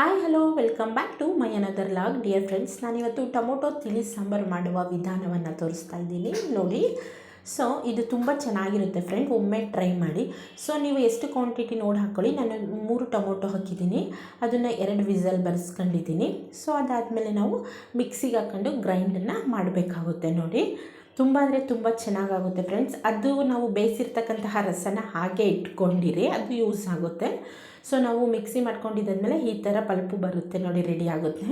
Hi hello welcome back to my another vlog dear friends ನಾನಿವತ್ತು tomato ತಿಳಿ ಸಾಂಬಾರು ಮಾಡುವ ವಿಧಾನವನ್ನು ತೋರಿಸ್ತಾ ಇದ್ದೀನಿ. ನೋಡಿ ಸೊ ಇದು ತುಂಬ ಚೆನ್ನಾಗಿರುತ್ತೆ ಫ್ರೆಂಡ್ ಒಮ್ಮೆ ಟ್ರೈ ಮಾಡಿ. ಸೊ ನೀವು ಎಷ್ಟು ಕ್ವಾಂಟಿಟಿ ನೋಡಿ ಹಾಕ್ಕೊಳ್ಳಿ ನಾನು ಮೂರು ಟೊಮೊಟೊ ಹಾಕಿದ್ದೀನಿ. ಅದನ್ನು ಎರಡು ವಿಸಲ್ ಬರೆಸ್ಕೊಂಡಿದ್ದೀನಿ. ಸೊ ಅದಾದಮೇಲೆ ನಾವು ಮಿಕ್ಸಿಗೆ ಹಾಕ್ಕೊಂಡು ಗ್ರೈಂಡನ್ನು ಮಾಡಬೇಕಾಗುತ್ತೆ ನೋಡಿ. ತುಂಬ ಅಂದರೆ ತುಂಬ ಚೆನ್ನಾಗಾಗುತ್ತೆ ಫ್ರೆಂಡ್ಸ್ ಅದು ನಾವು ಬೇಯಿಸಿರ್ತಕ್ಕಂತಹ ರಸನ ಹಾಗೆ ಇಟ್ಕೊಂಡಿರಿ, ಅದು ಯೂಸ್ ಆಗುತ್ತೆ. ಸೊ ನಾವು ಮಿಕ್ಸಿ ಮಾಡ್ಕೊಂಡಿದ್ದಾದ್ಮೇಲೆ ಈ ಥರ ಪಲ್ಪು ಬರುತ್ತೆ ನೋಡಿ ರೆಡಿ ಆಗುತ್ತೆ.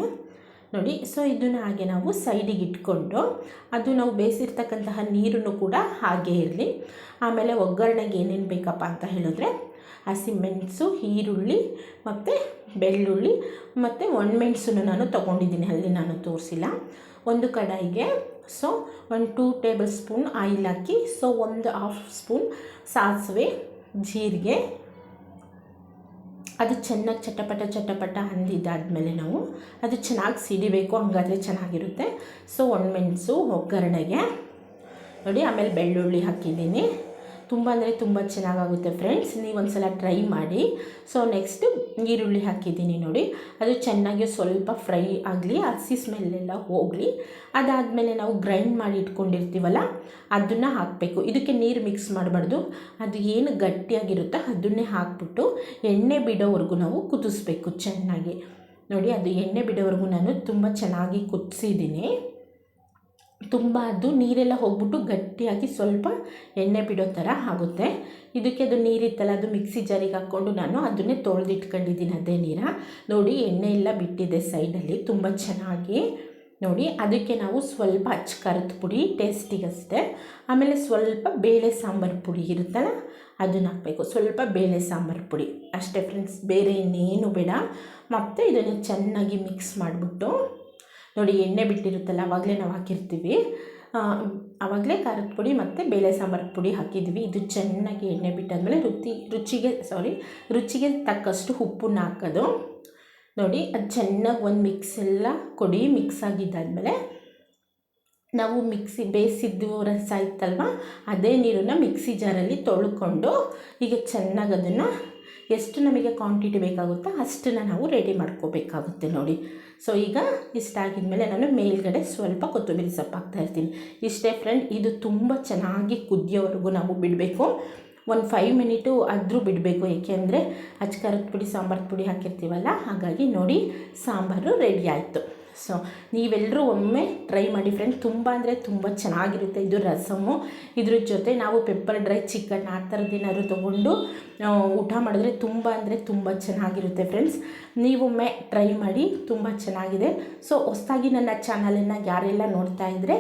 ನೋಡಿ ಸೊ ಇದನ್ನು ಹಾಗೆ ನಾವು ಸೈಡಿಗೆ ಇಟ್ಕೊಂಡು, ಅದು ನಾವು ಬೇಯಿಸಿರ್ತಕ್ಕಂತಹ ನೀರನ್ನು ಕೂಡ ಹಾಗೆ ಇರಲಿ. ಆಮೇಲೆ ಒಗ್ಗರಣೆಗೆ ಏನೇನು ಬೇಕಪ್ಪ ಅಂತ ಹೇಳಿದ್ರೆ ಹಸಿಮೆಣಸು ಈರುಳ್ಳಿ, ಮತ್ತು ಬೆಳ್ಳುಳ್ಳಿ, ಮತ್ತು ಒಣಮೆಣಸನ್ನು ನಾನು ತೊಗೊಂಡಿದ್ದೀನಿ. ಅಲ್ಲಿ ನಾನು ತೋರಿಸಿಲ್ಲ. ಒಂದು ಕಡಾಯಿಗೆ ಸೊ, ಒಂದು ಟೂ ಟೇಬಲ್ ಸ್ಪೂನ್ ಆಯಿಲ್ ಹಾಕಿ, ಸೊ, ಒಂದು ಹಾಫ್ ಸ್ಪೂನ್ ಸಾಸಿವೆ, ಜೀರಿಗೆ. ಅದು ಚೆನ್ನಾಗಿ ಚಟಪಟ ಚಟಪಟ ಅಂದಿದ್ದಾದಮೇಲೆ ನಾವು ಅದು ಚೆನ್ನಾಗಿ ಸಿಡಿಬೇಕು, ಹಂಗಾದರೆ ಚೆನ್ನಾಗಿರುತ್ತೆ. ಸೊ ಒಣಮೆಣಸು ಒಗ್ಗರಣೆಗೆ. ನೋಡಿ, ಆಮೇಲೆ ಬೆಳ್ಳುಳ್ಳಿ ಹಾಕಿದ್ದೀನಿ. ತುಂಬ ಅಂದರೆ ತುಂಬ ಚೆನ್ನಾಗಾಗುತ್ತೆ ಫ್ರೆಂಡ್ಸ್ ನೀವು ಒಂದು ಸಲ ಟ್ರೈ ಮಾಡಿ. ಸೊ ನೆಕ್ಸ್ಟು ಈರುಳ್ಳಿ ಹಾಕಿದ್ದೀನಿ ನೋಡಿ. ಅದು ಚೆನ್ನಾಗಿ ಸ್ವಲ್ಪ ಫ್ರೈ ಆಗಲಿ ಹಸಿ ಸ್ಮೆಲ್ಲೆಲ್ಲ ಹೋಗಲಿ. ಅದಾದಮೇಲೆ ನಾವು ಗ್ರೈಂಡ್ ಮಾಡಿ ಇಟ್ಕೊಂಡಿರ್ತೀವಲ್ಲ, ಅದನ್ನು ಹಾಕಬೇಕು. ಇದಕ್ಕೆ ನೀರು ಮಿಕ್ಸ್ ಮಾಡಬಾರ್ದು. ಅದು ಏನು ಗಟ್ಟಿಯಾಗಿರುತ್ತೋ ಅದನ್ನೇ ಹಾಕ್ಬಿಟ್ಟು ಎಣ್ಣೆ ಬಿಡೋವರೆಗೂ ನಾವು ಕುದಿಸ್ಬೇಕು ಚೆನ್ನಾಗಿ. ನೋಡಿ, ಅದು ಎಣ್ಣೆ ಬಿಡೋವರೆಗೂ ನಾನು ತುಂಬ ಚೆನ್ನಾಗಿ ಕುದಿಸಿದ್ದೀನಿ. ತುಂಬ ಅದು ನೀರೆಲ್ಲ ಹೋಗ್ಬಿಟ್ಟು ಗಟ್ಟಿಯಾಗಿ ಸ್ವಲ್ಪ ಎಣ್ಣೆ ಬಿಡೋ ಥರ ಆಗುತ್ತೆ. ಇದಕ್ಕೆ ಅದು ನೀರಿತ್ತಲ್ಲ, ಅದು ಮಿಕ್ಸಿ ಜಾರಿಗೆ ಹಾಕ್ಕೊಂಡು ನಾನು ಅದನ್ನೇ ತೊಳೆದಿಟ್ಕೊಂಡಿದ್ದೀನಿ ಅದೇ ನೀರ. ನೋಡಿ, ಎಣ್ಣೆ ಎಲ್ಲ ಬಿಟ್ಟಿದೆ ಸೈಡಲ್ಲಿ, ತುಂಬ ಚೆನ್ನಾಗಿ. ನೋಡಿ, ಅದಕ್ಕೆ ನಾವು ಸ್ವಲ್ಪ ಅಚ್ಚ ಕರದ ಪುಡಿ ಟೇಸ್ಟಿಗಷ್ಟೇ ಆಮೇಲೆ ಸ್ವಲ್ಪ ಬೇಳೆ ಸಾಂಬಾರು ಪುಡಿ ಇರುತ್ತಲ್ಲ, ಅದನ್ನು ಹಾಕಬೇಕು. ಸ್ವಲ್ಪ ಬೇಳೆ ಸಾಂಬಾರು ಪುಡಿ. ಅಷ್ಟೇ ಫ್ರೆಂಡ್ಸ್ ಬೇರೆ ಇನ್ನೇನು ಬೇಡ. ಮತ್ತು ಇದನ್ನು ಚೆನ್ನಾಗಿ ಮಿಕ್ಸ್ ಮಾಡಿಬಿಟ್ಟು ನೋಡಿ, ಎಣ್ಣೆ ಬಿಟ್ಟಿರುತ್ತಲ್ಲ ಆವಾಗಲೇ ನಾವು ಹಾಕಿರ್ತೀವಿ. ಆವಾಗಲೇ ಖಾರದ ಪುಡಿ ಮತ್ತು ಬೇಳೆ ಸಾಂಬಾರು ಪುಡಿ ಹಾಕಿದ್ವಿ. ಇದು ಚೆನ್ನಾಗಿ ಎಣ್ಣೆ ಬಿಟ್ಟಾದಮೇಲೆ ರುಚಿ, ರುಚಿಗೆ ಸಾರಿ ರುಚಿಗೆ ತಕ್ಕಷ್ಟು ಉಪ್ಪನ್ನ ಹಾಕೋದು. ನೋಡಿ, ಅದು ಚೆನ್ನಾಗಿ ಒಂದು ಮಿಕ್ಸ್ ಎಲ್ಲ ಕೊಡಿ ಮಿಕ್ಸ್ ಆಗಿದ್ದಾದಮೇಲೆ ನಾವು ಮಿಕ್ಸಿ, ಬೇಯಿಸಿದ್ದು ರಸ ಇತ್ತಲ್ವ, ಅದೇ ನೀರನ್ನು ಮಿಕ್ಸಿ ಜಾರಲ್ಲಿ ತೊಳ್ಕೊಂಡು, ಈಗ ಚೆನ್ನಾಗಿ ಅದನ್ನು ಎಷ್ಟು ನಮಗೆ ಕ್ವಾಂಟಿಟಿ ಬೇಕಾಗುತ್ತೋ ಅಷ್ಟನ್ನು ನಾವು ರೆಡಿ ಮಾಡ್ಕೋಬೇಕಾಗುತ್ತೆ ನೋಡಿ. ಸೊ ಈಗ ಇಷ್ಟ ಆಗಿದ್ಮೇಲೆ ನಾನು ಮೇಲ್ಗಡೆ ಸ್ವಲ್ಪ ಕೊತ್ತಂಬರಿ ಸೊಪ್ಪು ಹಾಕ್ತಾಯಿರ್ತೀನಿ ಇಷ್ಟೇ ಫ್ರೆಂಡ್ ಇದು ತುಂಬ ಚೆನ್ನಾಗಿ ಕುದಿಯೋವರೆಗೂ ನಾವು ಬಿಡಬೇಕು. ಒಂದು ಫೈವ್ ಮಿನಿಟು ಆದರೂ ಬಿಡಬೇಕು ಏಕೆಂದರೆ ಅಚ್ಕಾರದ ಪುಡಿ, ಸಾಂಬಾರು ಪುಡಿ ಹಾಕಿರ್ತೀವಲ್ಲ, ಹಾಗಾಗಿ ನೋಡಿ ಸಾಂಬಾರು ರೆಡಿ ಆಯಿತು. ಸೊ ನೀವೆಲ್ಲರೂ ಒಮ್ಮೆ ಟ್ರೈ ಮಾಡಿ ಫ್ರೆಂಡ್ಸ್ ತುಂಬ ಅಂದರೆ ತುಂಬ ಚೆನ್ನಾಗಿರುತ್ತೆ ಇದು ರಸಮು. ಇದ್ರ ಜೊತೆ ನಾವು ಪೆಪ್ಪರ್ ಡ್ರೈ ಚಿಕನ್ ಆ ಥರದ್ದು ಏನಾದ್ರು ತೊಗೊಂಡು ಊಟ ಮಾಡಿದ್ರೆ ತುಂಬ ಅಂದರೆ ತುಂಬ ಚೆನ್ನಾಗಿರುತ್ತೆ ಫ್ರೆಂಡ್ಸ್ ನೀವೊಮ್ಮೆ ಟ್ರೈ ಮಾಡಿ ತುಂಬ ಚೆನ್ನಾಗಿದೆ. ಸೊ ಹೊಸದಾಗಿ ನನ್ನ ಚಾನಲನ್ನು ಯಾರೆಲ್ಲ ನೋಡ್ತಾ ಇದ್ದರೆ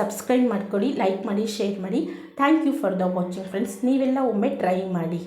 ಸಬ್ಸ್ಕ್ರೈಬ್ ಮಾಡ್ಕೊಳ್ಳಿ ಲೈಕ್ ಮಾಡಿ ಶೇರ್ ಮಾಡಿ. Thank you for the watching friends ನೀವೆಲ್ಲ ಒಮ್ಮೆ ಟ್ರೈ ಮಾಡಿ.